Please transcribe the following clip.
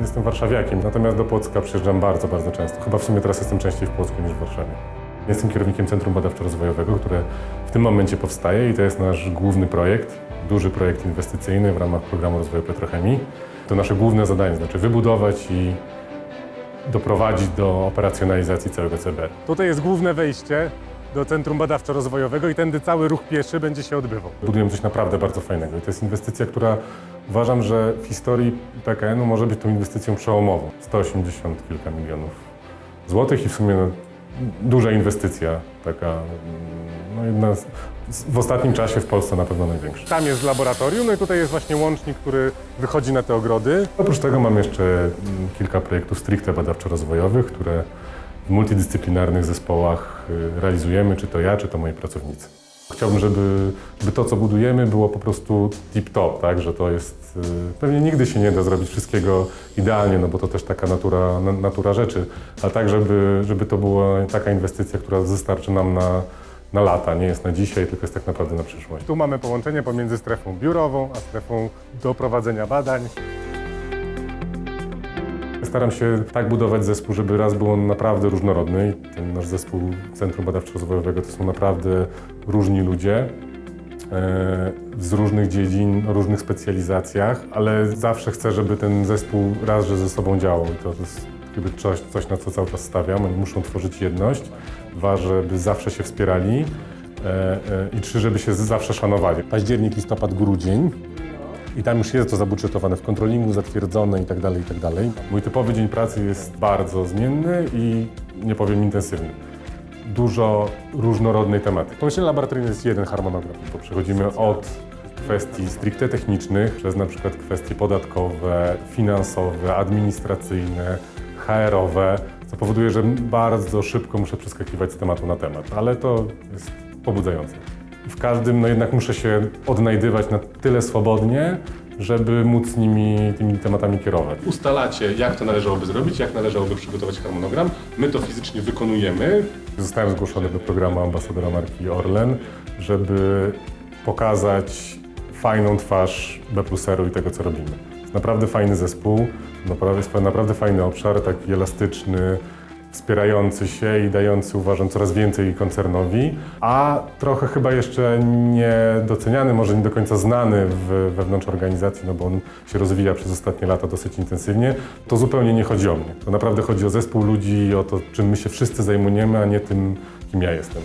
jestem warszawiakiem, natomiast do Płocka przyjeżdżam bardzo, bardzo często. Chyba w sumie teraz jestem częściej w Płocku niż w Warszawie. Jestem kierownikiem Centrum Badawczo-Rozwojowego, które w tym momencie powstaje i to jest nasz główny projekt, duży projekt inwestycyjny w ramach Programu Rozwoju Petrochemii. To nasze główne zadanie, znaczy wybudować i doprowadzić do operacjonalizacji całego CBR. Tutaj jest główne wejście do Centrum Badawczo-Rozwojowego i tędy cały ruch pieszy będzie się odbywał. Budujemy coś naprawdę bardzo fajnego i to jest inwestycja, która uważam, że w historii PKN-u może być tą inwestycją przełomową. 180 kilka milionów złotych i w sumie no, duża inwestycja, taka no, jedna z, z, w ostatnim czasie w Polsce na pewno największa. Tam jest laboratorium, no i tutaj jest właśnie łącznik, który wychodzi na te ogrody. Oprócz tego mam jeszcze mm, kilka projektów stricte badawczo-rozwojowych, które w multidyscyplinarnych zespołach y, realizujemy, czy to ja, czy to moi pracownicy. Chciałbym, żeby, żeby to, co budujemy, było po prostu tip-top, tak? że to jest... y, Pewnie nigdy się nie da zrobić wszystkiego idealnie, no bo to też taka natura, na- natura rzeczy, ale tak, żeby, żeby to była taka inwestycja, która wystarczy nam na, na lata, nie jest na dzisiaj, tylko jest tak naprawdę na przyszłość. Tu mamy połączenie pomiędzy strefą biurową, a strefą do prowadzenia badań. Staram się tak budować zespół, żeby raz był on naprawdę różnorodny. Ten nasz zespół Centrum Badawczo-Rozwojowego to są naprawdę różni ludzie e, z różnych dziedzin, o różnych specjalizacjach, ale zawsze chcę, żeby ten zespół raz, że ze sobą działał. I to jest jakby coś, coś, na co cały czas stawiam. Oni muszą tworzyć jedność. Dwa, żeby zawsze się wspierali. E, e, I trzy, żeby się zawsze szanowali. Październik, listopad, grudzień. I tam już jest to zabudżetowane w kontrolingu, zatwierdzone i tak dalej, i tak. Mój typowy dzień pracy jest bardzo zmienny i nie powiem intensywny. Dużo różnorodnej tematyki. Pomieszczenie laboratoryjne jest jeden harmonogram, bo przechodzimy od kwestii stricte technicznych, przez na przykład kwestie podatkowe, finansowe, administracyjne, HR-owe, co powoduje, że bardzo szybko muszę przeskakiwać z tematu na temat, ale to jest pobudzające. W każdym no jednak muszę się odnajdywać na tyle swobodnie, żeby móc nimi, tymi tematami kierować. Ustalacie, jak to należałoby zrobić, jak należałoby przygotować harmonogram. My to fizycznie wykonujemy. Zostałem zgłoszony do programu ambasadora marki Orlen, żeby pokazać fajną twarz B pluseru i tego, co robimy. Jest naprawdę fajny zespół, naprawdę, naprawdę fajny obszar, taki elastyczny, wspierający się i dający, uważam, coraz więcej koncernowi, a trochę chyba jeszcze niedoceniany, może nie do końca znany w, wewnątrz organizacji, no bo on się rozwija przez ostatnie lata dosyć intensywnie. To zupełnie nie chodzi o mnie. To naprawdę chodzi o zespół ludzi i o to, czym my się wszyscy zajmujemy, a nie tym, kim ja jestem.